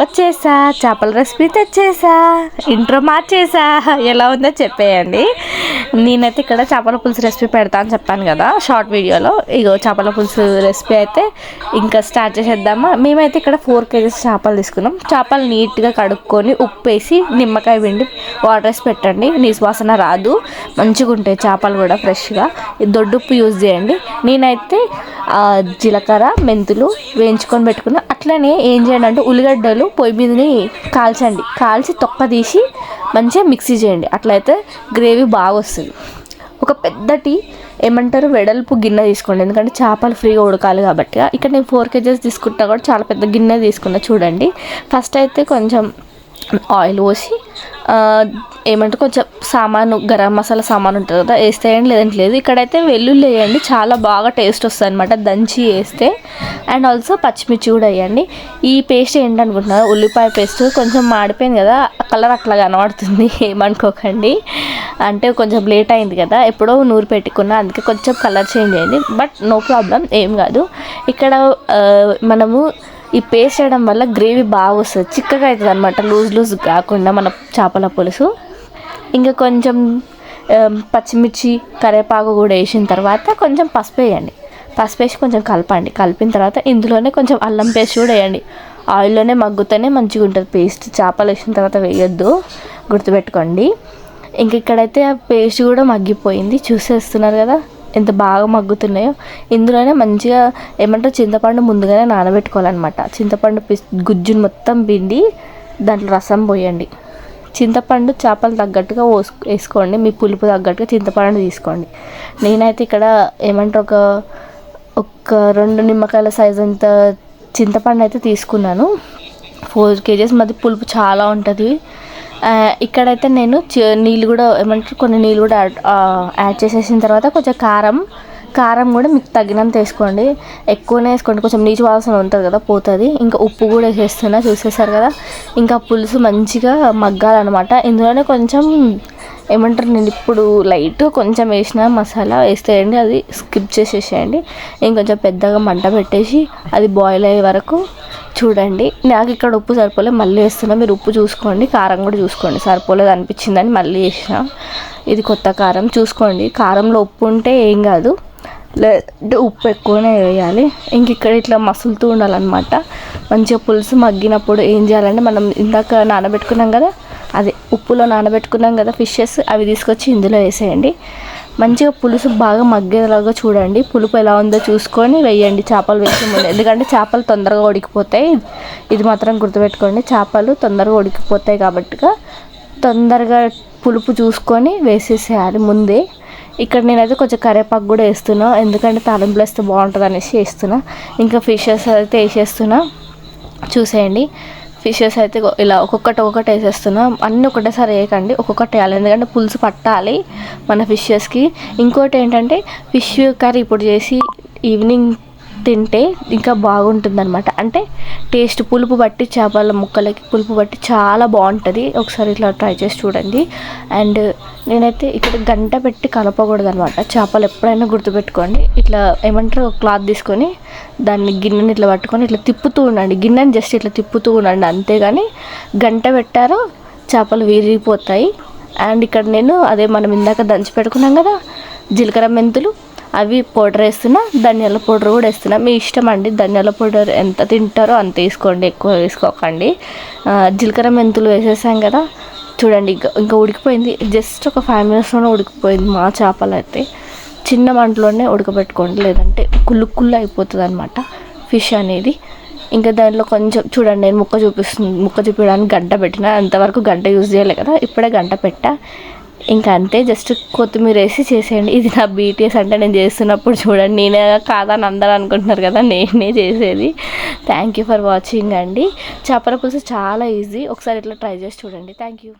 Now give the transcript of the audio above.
వచ్చేసా చేపల recipe తెచ్చేసా intro మార్చేసా ఎలా ఉందో చెప్పేయండి. నేనైతే ఇక్కడ చేపల పులుసు రెసిపీ పెడతా అని చెప్పాను కదా షార్ట్ వీడియోలో ఇగో చేపల పులుసు రెసిపీ అయితే ఇంకా స్టార్ట్ చేసేద్దామా? మేమైతే ఇక్కడ ఫోర్ కేజీస్ చేపలు తీసుకున్నాం. చేపలు నీట్గా కడుక్కొని ఉప్పు వేసి నిమ్మకాయ పిండి వాటర్ వేసి పెట్టండి. నీసు వాసన రాదు. మంచిగా ఉంటాయి చేపలు కూడా ఫ్రెష్గా. దొడ్డుప్పు యూజ్ చేయండి. నేనైతే జీలకర్ర మెంతులు వేయించుకొని పెట్టుకున్నా. అట్లనే ఏం చేయండి అంటే ఉల్లిగడ్డలు పొయ్యి మీదని కాల్చండి. కాల్చి తొక్క తీసి మంచిగా మిక్సీ చేయండి. అట్లయితే గ్రేవీ బాగా వస్తుంది. ఒక పెద్దటి ఏమంటారు వెడల్పు గిన్నె తీసుకోండి. ఎందుకంటే చేపలు ఫ్రీగా ఉడకాలి కాబట్టి. ఇక్కడ నేను ఫోర్ కేజెస్ తీసుకుంటా కూడా చాలా పెద్ద గిన్నె తీసుకున్నా చూడండి. ఫస్ట్ అయితే కొంచెం ఆయిల్ పోసి ఏమంటే కొంచెం సామాను గరం మసాలా సామాన్ ఉంటుంది కదా వేస్తేయండి లేదంటే లేదు. ఇక్కడైతే వెల్లుల్లి వేయండి చాలా బాగా టేస్ట్ వస్తుంది అనమాట దంచి వేస్తే అండ్ ఆల్సో పచ్చిమిర్చి కూడా వేయండి. ఈ పేస్ట్ ఏంటనుకుంటున్నారు ఉల్లిపాయ పేస్ట్ కొంచెం మాడిపోయింది కదా కలర్ అట్లా కనబడుతుంది ఏమనుకోకండి. అంటే కొంచెం లేట్ అయింది కదా ఎప్పుడో నూరు పెట్టుకున్నా అందుకే కొంచెం కలర్ చేంజ్ అయింది. బట్ నో ప్రాబ్లం ఏం కాదు. ఇక్కడ మనము ఈ పేస్ట్ చేయడం వల్ల గ్రేవీ బాగా వస్తుంది. చిక్కగా అవుతుంది అనమాట లూజ్ లూజ్ కాకుండా మన చేపల పులుసు. ఇంకా కొంచెం పచ్చిమిర్చి కరివేపాకు కూడా వేసిన తర్వాత కొంచెం పసుపు వేయండి. పసుపు వేసి కొంచెం కలపండి. కలిపిన తర్వాత ఇందులోనే కొంచెం అల్లం పేస్ట్ కూడా వేయండి. ఆయిల్లోనే మగ్గుతూనే మంచిగా ఉంటుంది పేస్ట్. చేపలు వేసిన తర్వాత వేయొద్దు. గుర్తుపెట్టుకోండి. ఇంక ఇక్కడైతే ఆ పేస్ట్ కూడా మగ్గిపోయింది. చూసేస్తున్నారు కదా? ఎంత బాగా మగ్గుతున్నాయో. ఇందులోనే మంచిగా ఏమంటారు చింతపండు ముందుగానే నానబెట్టుకోవాలన్నమాట. చింతపండు పిస్ గుజ్జును మొత్తం పిండి దాంట్లో రసం పోయండి. చింతపండు చేపలు తగ్గట్టుగా పోసు వేసుకోండి. మీ పులుపు తగ్గట్టుగా చింతపండు తీసుకోండి. నేనైతే ఇక్కడ ఏమంటారు ఒక ఒక రెండు నిమ్మకాయల సైజ్ అంత చింతపండు అయితే తీసుకున్నాను. ఫోర్ కేజెస్ మధ్య పులుపు చాలా ఉంటుంది. ఇక్కడైతే నేను నీళ్ళు కూడా ఏమంటారు కొన్ని నీళ్ళు కూడా యాడ్ చేసేసిన తర్వాత కొంచెం కారం కారం కూడా మీకు తగినంత వేసుకోండి. ఎక్కువనే వేసుకోండి. కొంచెం నీచు వాసన ఉంటుంది కదా పోతుంది. ఇంకా ఉప్పు కూడా వేసేస్తున్నా చూసేసారు కదా. ఇంకా పులుసు మంచిగా మగ్గాలన్నమాట. ఇందులోనే కొంచెం ఏమంటారు నేను ఇప్పుడు లైట్ కొంచెం వేసిన మసాలా వేస్తేయండి అది స్కిప్ చేసేసేయండి. ఇంకొంచెం పెద్దగా మంట పెట్టేసి అది బాయిల్ అయ్యే వరకు చూడండి. నాకు ఇక్కడ ఉప్పు సరిపోలే మళ్ళీ వేస్తున్నా. మీరు ఉప్పు చూసుకోండి కారం కూడా చూసుకోండి. సరిపోలేదు అనిపించిందని మళ్ళీ వేసిన. ఇది కొత్త కారం. చూసుకోండి. కారంలో ఉప్పు ఉంటే ఏం కాదు. లేదు ఉప్పు ఎక్కువనే వేయాలి. ఇంక ఇక్కడ ఇట్లా మసులుతూ ఉండాలన్నమాట. మంచిగా పులుసు మగ్గినప్పుడు ఏం చేయాలంటే మనం ఇందాక నానబెట్టుకున్నాం కదా అదే ఉప్పులో నానబెట్టుకున్నాం కదా ఫిషెస్ అవి తీసుకొచ్చి ఇందులో వేసేయండి. మంచిగా పులుసు బాగా మగ్గేలాగా చూడండి. పులుపు ఎలా ఉందో చూసుకొని వేయండి చేపలు వేసే ముందు. ఎందుకంటే చేపలు తొందరగా ఉడికిపోతాయి. ఇది మాత్రం గుర్తుపెట్టుకోండి. చేపలు తొందరగా ఉడికిపోతాయి కాబట్టిగా తొందరగా పులుపు చూసుకొని వేసేసేయాలి ముందే. ఇక్కడ నేనైతే కొంచెం కరివేపాకు కూడా వేస్తున్నా. ఎందుకంటే తాలింపులు వేస్తే బాగుంటుంది అనేసి వేస్తున్నా. ఇంకా ఫిషెస్ అయితే వేసేస్తున్నా. చూసేయండి. ఫిషెస్ అయితే ఇలా ఒక్కొక్కటి ఒక్కొక్కటి వేసేస్తున్నా. అన్నీ ఒకటేసారి వేయకండి. ఒక్కొక్కటి వేయాలి. ఎందుకంటే పులుసు పట్టాలి మన ఫిషెస్కి. ఇంకోటి ఏంటంటే ఫిష్ కర్రీ ఇప్పుడు చేసి ఈవినింగ్ తింటే ఇంకా బాగుంటుంది అనమాట అంటే టేస్ట్ పులుపు బట్టి చేపల ముక్కలకి పులుపు బట్టి చాలా బాగుంటుంది. ఒకసారి ఇట్లా ట్రై చేసి చూడండి. అండ్ నేనైతే ఇక్కడ గంట పెట్టి కలపకూడదు అనమాట చేపలు ఎప్పుడైనా గుర్తుపెట్టుకోండి. ఇట్లా ఏమంటారు? క్లాత్ తీసుకొని దాన్ని గిన్నెని ఇట్లా పట్టుకొని ఇట్లా తిప్పుతూ ఉండండి. గిన్నెని జస్ట్ ఇట్లా తిప్పుతూ ఉండండి. అంతేగాని గంట పెట్టారో చేపలు విరిగిపోతాయి. అండ్ ఇక్కడ నేను అదే మనం ఇందాక దంచి పెట్టుకున్నాం కదా జీలకర్ర మెంతులు అవి పౌడర్ వేస్తున్నా ధనియాల పౌడర్ కూడా వేస్తున్నా. మీ ఇష్టం అండి ధనియాల పౌడర్ ఎంత తింటారో అంత వేసుకోండి ఎక్కువ వేసుకోకండి. జీలకర్ర మెంతులు వేసేసాం కదా చూడండి ఇంకా ఇంకా ఉడికిపోయింది. జస్ట్ ఒక ఫైవ్ మినిట్స్లోనే ఉడికిపోయింది మా చేపలు అయితే. చిన్న మంటలోనే ఉడకబెట్టుకోండి లేదంటే కుళ్ళు కుళ్ళు అయిపోతుంది అనమాట ఫిష్ అనేది. ఇంకా దాంట్లో కొంచెం చూడండి నేను ముక్క చూపిస్తుంది ముక్క చూపించడానికి గంట పెట్టిన అంతవరకు గంట యూజ్ చేయలే కదా ఇప్పుడే గంట పెట్టా. ఇంకా అంతే జస్ట్ కొత్తిమీర వేసి చేసేయండి. ఇది నా బీటీఎస్ అంటే నేను చేస్తున్నప్పుడు చూడండి. నేనే కాదని అందరూ అనుకుంటున్నారు కదా నేనే చేసేది. థ్యాంక్ యూ ఫర్ వాచింగ్ అండి. చేపల పులుసు చాలా ఈజీ ఒకసారి ఇట్లా ట్రై చేసి చూడండి. Thank you